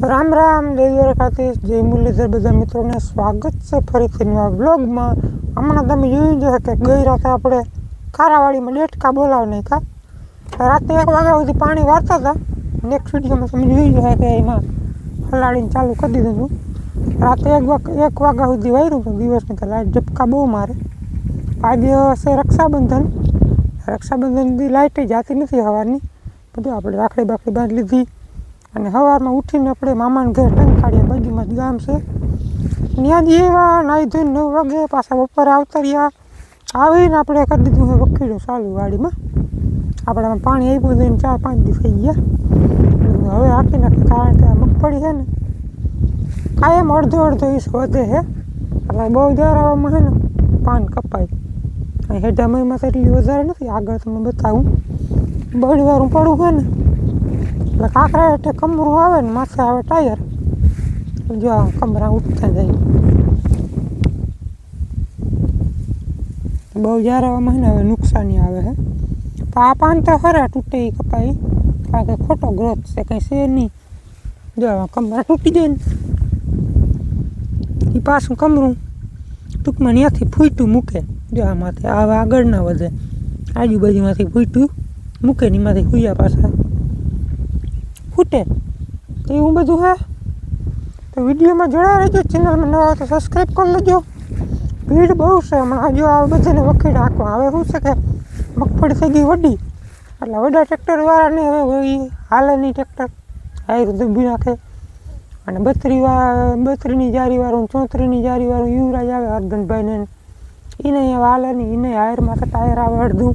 રામ રામ દેવીવર ખાતે જય મુરલીધર, બધા મિત્રોને સ્વાગત છે ફરીથી નવા બ્લોગમાં હમણાં તમે જોયું છે કે ગઈ રાતે આપણે ખારાવાડીમાં ડેટકા બોલાવ કા? રાતે એક વાગ્યા સુધી પાણી વારતા હતા. નેક્સ્ટ વિડીયોમાં તમે જોયું છે કે એમાં હલાડીને ચાલુ કરી દીધું હતું. રાતે એક વાગ, એક વાગ્યા સુધી વાયરું હતું દિવસની તો લાઇટ ઝપકા બહુ મારે. આજે હશે રક્ષાબંધન. રક્ષાબંધનથી લાઇટ જાતી નથી હવારની. બધું આપણે રાખડી બાખડી બાંધી લીધી. અને સવારમાં ઉઠીને આપણે મામાને ઘેર કાઢીએ બાજુમાં જ ગામ છે. ત્યાં એવા નાહી ધોઈને નવ વાગે પાછા બપોરે આવતા રહ્યા. આવીને આપણે કરી દીધું છે વખીડો ચાલુ વાડીમાં. આપણામાં પાણી આપ્યું હતું ચાર પાંચ દિવસ થઈ ગયા. હવે આપી નાખી કારણ કે મગફળી છે ને, કાયમ અડધો અડધો ઈસ વધે છે. એટલે બહુ જરાવામાં છે ને, પાન કપાય. હેઠામાં તો એટલી વધારે નથી, આગળ તમને બતાવું. બળવારું પડવું હોય ને એટલે કાંકરા એટલે કમરું આવે ને, માથે આવે ટાયર. જો કમરા ઉઠતા જાય. બહુ જારાવામાં હવે નુકસાની આવે છે પણ આ પાન તો ખરા તૂટે ઈ કપાય કારણ કે ખોટો ગ્રોથ છે, કંઈ છે નહીં. જો કમરા તૂટી જાય ને. એ પાછું કમરું ટૂંકમાં ત્યાંથી ફૂટ્યું મૂકે. જો આમાંથી, આવા આગળ ના વધે. આજુબાજુમાંથી ફૂટ્યું મૂકે ને, એમાંથી ખુયા પાછા. ફૂટે. એવું બધું હે? તો વિડીયોમાં જોડાઈ રહેજો ચેનલમાં નવા તો સબસ્ક્રાઈબ કરી લેજો. ભીડ બહુ છે હમણાં. જો આ બધાને વખેડ આંખવા હવે શું છે કે મગફળી થઈ ગઈ વડી. એટલે વડા ટ્રેક્ટરવાળાને હવે એ હાલે નહીં ટ્રેક્ટર હાયરું દબી નાખે. અને બત્રી બત્રીની જારીવાળું, ચોત્રીની જારીવાળું યુવરાજ આવે હરધનભાઈને એને હાલે નહીં એને હાયરમાં કે ટાયર આવે અડધું.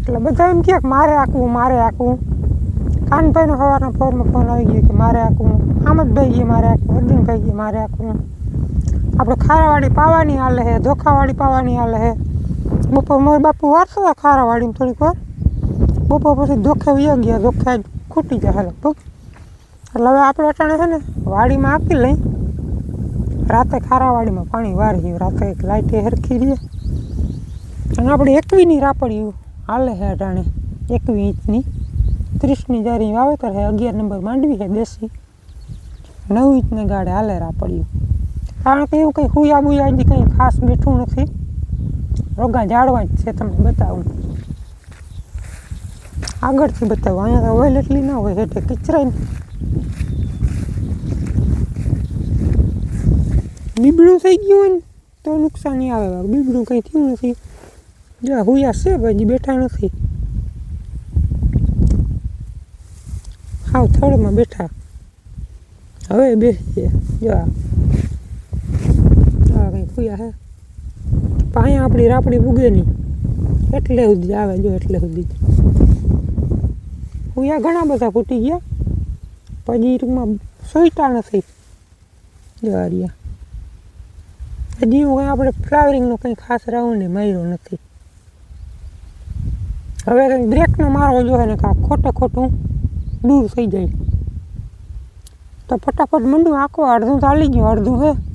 એટલે બધા એમ કહે કે મારે આંકવું મારે આંકવું કાનભાઈનો સવારના ફોનમાં ફોન આવી ગયો કે મારે આંકવું આમદભાઈ ગયે મારે આંકવું અર્જુનભાઈ ગયે, મારે આખું આપણે ખારાવાડી પાવાની હાલે હે ધોખાવાડી પાવાની હાલે હે. બપોર મોર બાપુ વારસો હતા ખારાવાડીમાં થોડીક વાર. બપોર પછી ધોખે વયા ગયા, ધોખે ખૂટી જાય લગભગ એટલે હવે આપણે અટાણે છે ને, વાડીમાં આપી લઈ. રાતે ખારાવાડીમાં પાણી વારી રાતે લાઇટે હરખી રહીએ અને આપણે એકવીની રાપડ્યું હાલે છે અટાણે, એકવી ઇંચની. ત્રીસની જારી વાવેતર છે અગિયાર નંબર માંડવી છે દેશી. નવ ઇંચને ગાડે હાલેરા પડ્યું. કારણ કે એવું કંઈ હુયા બુયા હજી કંઈ ખાસ બેઠું નથી. રોગા જાળવા જ છે, તમને બતાવું. આગળથી બતાવું, અહીંયા તો ઓઇલ એટલી ના હોય, હેઠે કિચરાય બીબડું થઈ ગયું હોય ને, તો નુકસાની આવે, બીબડું કંઈ થયું નથી. જો હુયા છે, હજી બેઠા નથી. હાવ થડમાં બેઠા. હવે બેસીએ જો આ. કંઈ ખુયા હે. પાયા આપણી રાપડી ઉગે નહીં. એટલે સુધી આવે, જો એટલે સુધી. જ ઘણા બધા ફૂટી ગયા. પછી ટૂંકમાં સોઈતા નથી. જો આ રહ્યા. હજી હું કંઈ આપણે ફ્લાવરિંગનો કંઈ ખાસ રાઉન્ડ માર્યો નથી. હવે કંઈક બ્રેકનો મારવો જોઈએ ને કાં ખોટે ખોટું. દૂર થઈ જાય. તો ફટાફટ મંડું આખો અડધું ચાલી ગયું અડધું હે.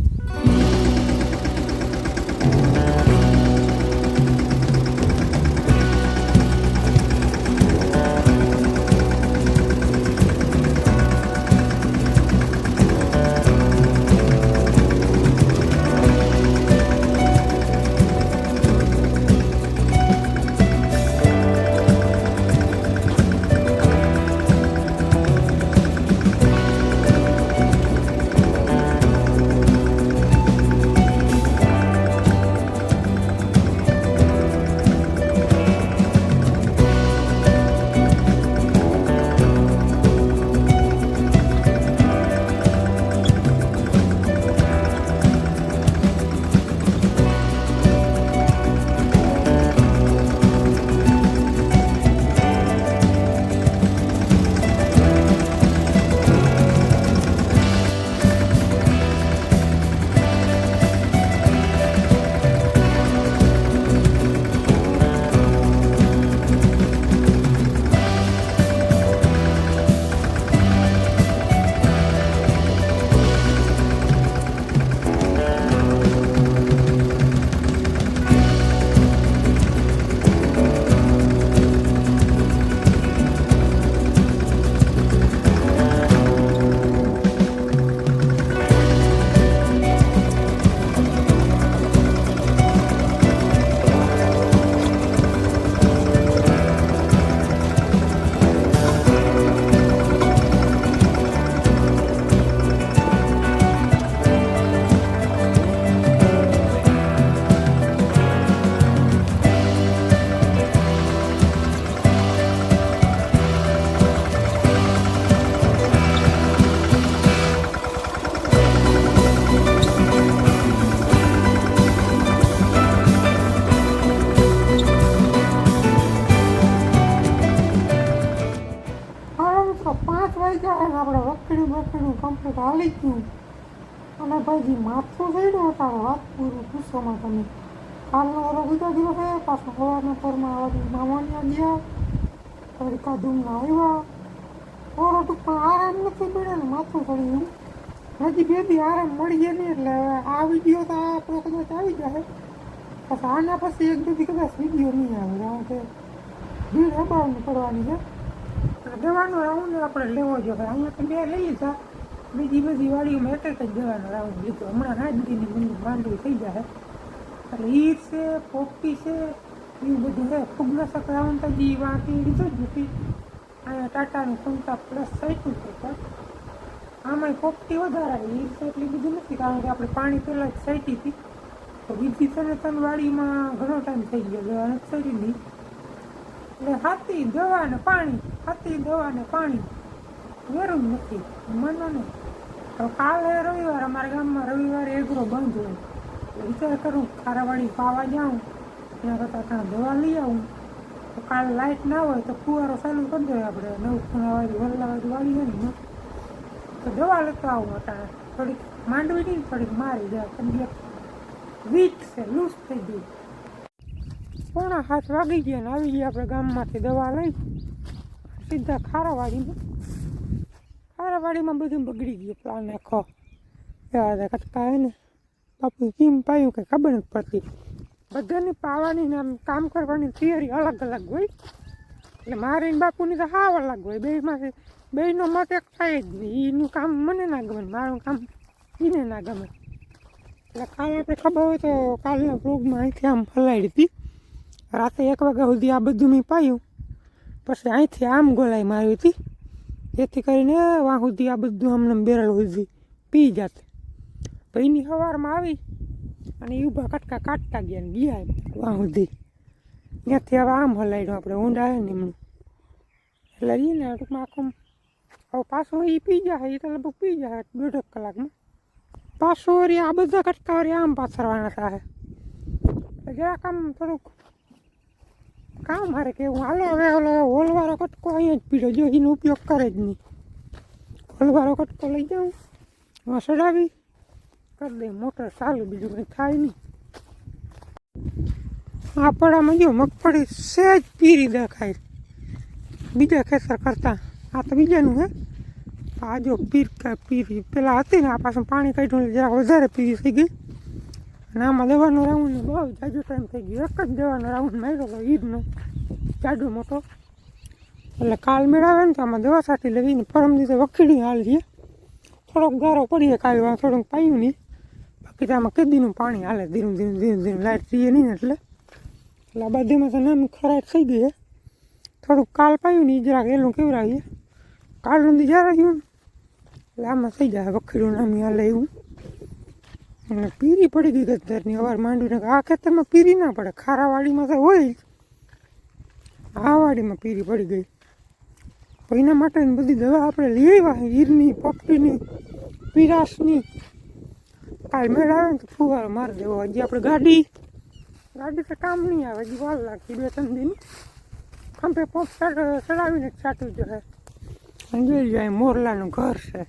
ગયું અને ભાઈજી માથું ચડ્યું તારો હાથ પૂરું પૂછોમાં તમે. કાલનો વારો બીજો દિવસ છે પાછો સવારના પરમાં વળી મામાની ગયા વળી કાદુમના આવ્યા? ઓરો ટૂંકમાં આરામ નથી મળ્યો ને માથું ચડ્યું હજી બેબી આરામ મળી ગયા નહીં, એટલે આ વીડિયો તો આપણો કદાચ આવી જાય પછી આના પછી એક બે કદાચ વીડિયો નહીં આવે કારણ કે ભીડ હબાવની પડવાની છે. દવાનો રાઉન્ડ આપણે લેવો જોઈએ અહીંયા તો બે લઈ લીધા. બીજી બધી વાડીઓમાં એક એક જ દવાનો રાઉન્ડ લીધો હમણાં હાજરીની મંદિર માંડવી થઈ જાય એટલે એ છે, પોપટી છે, એવું બધું છે. ફૂગનાશક રાઉન્ડ તો હજી વાંકી લીધો જ નથી. અહીંયા ટાટાનું ક્ષમતા પ્લસ સાચું છે. પણ આમાંય પોપટી વધારે આવી છે એટલી બીજું નથી, કારણ કે આપણે પાણી પહેલાં જ સાચી હતી. તો બીજી તને તન વાડીમાં ઘણો ટાઈમ થઈ ગયો. દવા નથી નહીં એટલે હાથી, દવા ને પાણી. હાથી, દવા ને પાણી. વેરું જ નથી. મનો ને. તો કાલે રવિવાર, અમારા ગામમાં રવિવારે એગ્રો બંધ હોય. વિચાર કરું ખારાવાડી પાવા જાઉં, ત્યાં કરતાં ત્યાં દવા લઈ આવું. તો કાલે લાઇટ ના હોય તો ફુવારો ચાલુ કરી દઈએ આપણે. નવ ખૂણાવાળી વલ્લાવાળી વાળી હોય ને. તો દવા લેતો આવું અટાણે થોડીક માંડવી નહીં, થોડીક મારી જાય. તબિયત વીક છે, લૂઝ થઈ ગઈ. પોણા હાથ વાગી ગયા ને આવી ગયા આપણે ગામમાંથી દવા લઈ. સીધા ખારાવાડીમાં ખારાવાડીમાં બધું બગડી ગયું પ્લાન આખો. એવા કટકા હે ને. બાપુ કેમ પાયું કે ખબર નથી પડતી. બધાની પાવાની ને કામ કરવાની થિયરી અલગ અલગ હોય. એટલે મારે બાપુની તો હાવ અલગ હોય. બેમાંથી બેનો મત એક થાય જ નહીં. એનું કામ મને ના ગમે મારું કામ એને ના ગમે. એટલે કાલે આપણે ખબર હોય તો કાલના પ્રોગમાં અહીંથી આમ ફલાડી હતી રાતે એક વાગ્યા સુધી આ બધું મેં પાયું. પછી અહીંથી આમ ગોલાઈ મારી હતી. જેથી કરીને વાં સુધી આ બધું આમને બેરલ સુધી પી જાત. તો એની સવારમાં આવી અને એ ઊભા કટકા કાઢતા ગયા ને ગયા વાં સુધી. ત્યાંથી હવે આમ હલાવ્યું આપણે ઊંડા આવે ને એમનું. એટલે એ ને ટૂંકમાં આખું હવે પાછું એ પી જાય એ તો લગભગ પી જાય દોઢેક કલાકમાં. પાછું આ બધા કટકા આમ પાથરવાના થાય જરાક આમ થોડુંક કામ મારે કેવું? હાલો હવે ઓલો હોલવાળો કટકો અહીંયા જ પીડો. જો એનો ઉપયોગ કરે જ નહીં. હોલવાળો કટકો લઈ જાઉં. એમાં સડાવી. કરી દે મોટર ચાલુ, બીજું કંઈ થાય નહીં. આ પડામાં જો મગફળી સહેજ પીરી દેખાય. બીજા ખેતર કરતાં. આ તો બીજાનું હે. આ જો પીર પીરી. પેલા હતી ને, આ પાછું પાણી કાઢ્યું જરા વધારે પીરી થઈ ગઈ. અને આમાં દવાનો રાઉન્ડ બહુ જાજો ટાઈમ થઈ ગયો. એક જ દવાનો રાઉન્ડ માર્યો હતો ઈદનો જાડો મોટો. એટલે કાલ મેળાવે ને તો આમાં દવા સાથી લઈને પરમ દિવસે વખીડી હાલ છે. થોડોક ગારો પડીએ કાલ વા થોડુંક પાયું નહીં. બાકી તો આમાં કેદીનું પાણી હાલે, ધીરું ધીરું ધીરું ધીરું. લાઇટ થઈએ નહીં એટલે. એટલે આ બધીમાં તો નામ ખરાબ થઈ ગઈ છે. થોડુંક કાલ પાયું નહીં, જરાક એલું કેવડાવીએ કાલનું દી જ્યારે રહ્યું એટલે આમાં થઈ જાય વખીડું નામ હાલે એવું અને પીરી પડી ગઈ ગદ્દરની અવાર માંડવીને આ ખેતરમાં પીરી ના પડે, ખારાવાડીમાં તો હોય આ વાડીમાં પીરી પડી ગઈ. એના માટેની બધી દવા આપણે લઈ આવ્યા હીરની પોપટીની પીરાશની. કાલ મેળ આવે તો ફુવારો મારી દેવો. હજી આપણે ગાડી ગાડી તો કામ નહીં આવે, હજી વાર લાગતી બે ત્રણ દિન. ખંભે પંપ ચડાવીને ચાટું જશે જોઈ જાય મોરલાનું ઘર છે.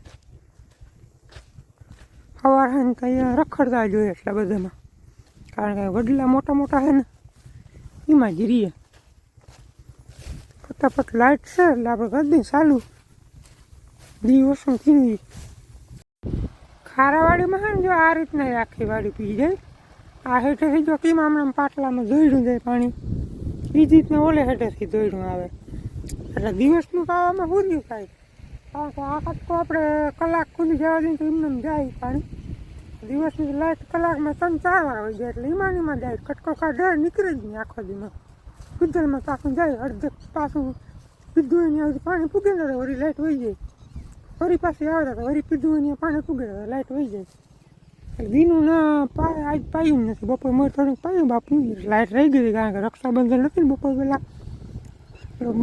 સવાર હે ને તો અહીંયા રખડતા જોઈએ એટલા બધામાં. કારણ કે વડલા મોટા મોટા છે ને, એમાં જ રહીએ ફટાફટ લાઇટ છે, એટલે આપણે કરી દઈએ ચાલુ દિવસો કીધી ખારાવાડીમાં છે ને જો આ રીતના જ આખી વાડી પી જાય. આ હેઠેથી જો કેમ હમણાં પાટલામાં દોડ્યું જાય પાણી? એ જ રીતના ઓલે હેઠેથી દોડ્યું આવે. એટલે દિવસનું પાવામાં પૂર્યું થાય? કારણ તો આપણે કલાક ખુલી જવા દઈએ તો એમને એમ જાય પાણી. દિવસની લાઈટ કલાકમાં ત્રણ ચાર આવી જાય એટલે ઈમાનીમાં જાય. કટકો કાઢે નીકળે જ નહીં આખો દીમાં કુદરમાં પાછું જાય, અડધે પાછું પીધું એની હજી પાણી પૂગે ને વળી લાઈટ વહી જાય. ફરી પાછી આવે તો વળી પીધું એની પાણી પૂગે લાઈટ વહી જાય. એટલે દીનું ના પાય આજ પાયું નથી. બપોર મોર થોડુંક પાયું, બાપુ, લાઈટ રહી ગઈ કારણ કે રક્ષાબંધન નથી ને બપોર પહેલાં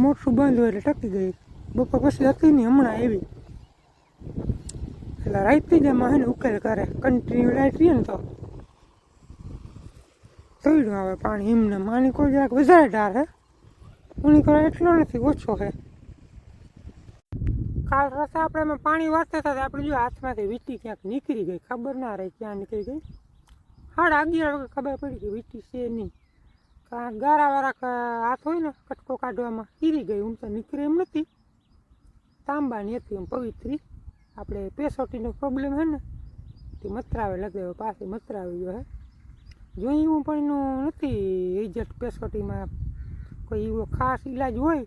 મોટું બંધ હોય એટલે ટકી ગઈ. બપોર પછી હતી નહીં હમણાં એવી એટલે રાતથી જ એમાં એને ઉકેલ કરે કન્ટિન્યુ લાઈટ રહીએ ને તો. તોડ્યું આવે પાણી હિમને માની કોઈ જરાક વધારે ઢાર હે? ઉની કરો એટલો નથી, ઓછો હે. કાલ રસ્તે આપણે એમાં પાણી વારતા હતા આપણે જો હાથમાંથી વીંટી ક્યાંક નીકળી ગઈ. ખબર ના રહી ક્યાં નીકળી ગઈ. સાડા અગિયાર વાગે ખબર પડી કે વીંટી છે નહીં. કારણ ગારાવાળા હાથ હોય ને કટકો કાઢવામાં, હીરી ગઈ. હું તો નીકળી એમ નથી. તાંબાની હતી એમ પવિત્રી. આપણે પેસોટીનો પ્રોબ્લેમ હે ને, તે મતરાવે લગાવ્યો પાસે મતરાવી ગયો હે. જોઈ હું પણ એનું નથી રિઝલ્ટ પેસોટીમાં કોઈ એવો ખાસ ઈલાજ હોય,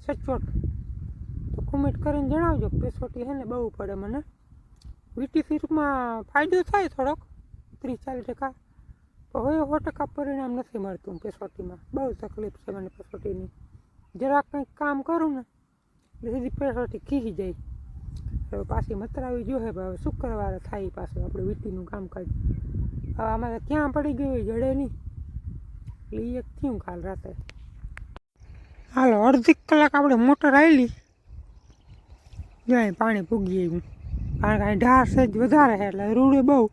સચોટ, તો કોમેન્ટ કરીને જણાવજો પેસોટી છે ને બહુ પડે મને. વીટી ટૂંકમાં ફાયદો થાય થોડોક, ત્રીસ ચાલીસ ટકા. તો હવે સો ટકા પરિણામ નથી મળતું પેસોટીમાં બહુ તકલીફ છે મને પેસોટીની જરાક કંઈક કામ કરું ને સીધી પેસોટી ખીસી જાય. હવે પાછી મતરાવી જો હે, હવે શુક્રવારે થાય પાછું આપણે વીટીનું કામકાજ. હવે અમારે ક્યાં પડી ગયું જડે નહીં. એટલે એક થયું કાલ રાતે. હાલો, અડધી કલાક આપણે મોટર આવેલી જાય પાણી પૂગી આવ્યું. કારણ કે અહીં ઢાર સેજ વધારે છે, એટલે રૂડે બહુ.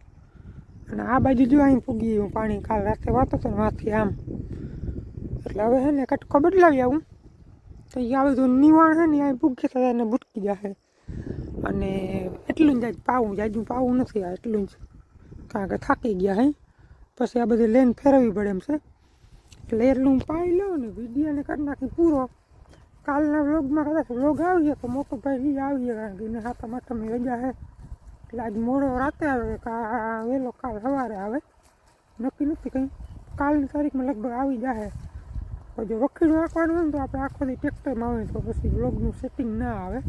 અને આ બાજુ જો અહીં પૂગી આવ્યું પાણી, કાલ રાતે વાતો ને વાંથી આમ. એટલે હવે છે ને કટકો બદલાવી આવું. તો એ આ બધું નિવાણ છે ને અહીં પૂગે થતા એને ભૂટકી જશે અને એટલું જ પાવું જાજુ પાવું નથી, આ એટલું જ. કારણ કે થાકી ગયા હે. પછી આ બધી લેન ફેરવવી પડે એમ છે. એટલે એટલું પાઈ લઉં ને વિડીયોને કરી નાખી પૂરો. કાલના વ્લોગમાં કદાચ વ્લોગ આવીએ તો મોટો ભાઈ એ આવીએ કારણ કે એને હાથા માથામાં રજા છે એટલે આજ મોડો રાતે આવે કા વહેલો કાલ સવારે આવે. નક્કી નથી કંઈ. કાલની તારીખમાં લગભગ આવી જાય જો વકીલ રાખવાનું હોય ને તો આપણે આખો દી ટ્રેક્ટરમાં આવે તો પછી વ્લોગનું સેટિંગ ના આવે.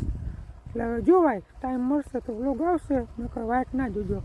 એટલે હવે જોવાય ટાઈમ મળશે તો વ્લોગ આવશે, નકર વાઇટ ના જોજો.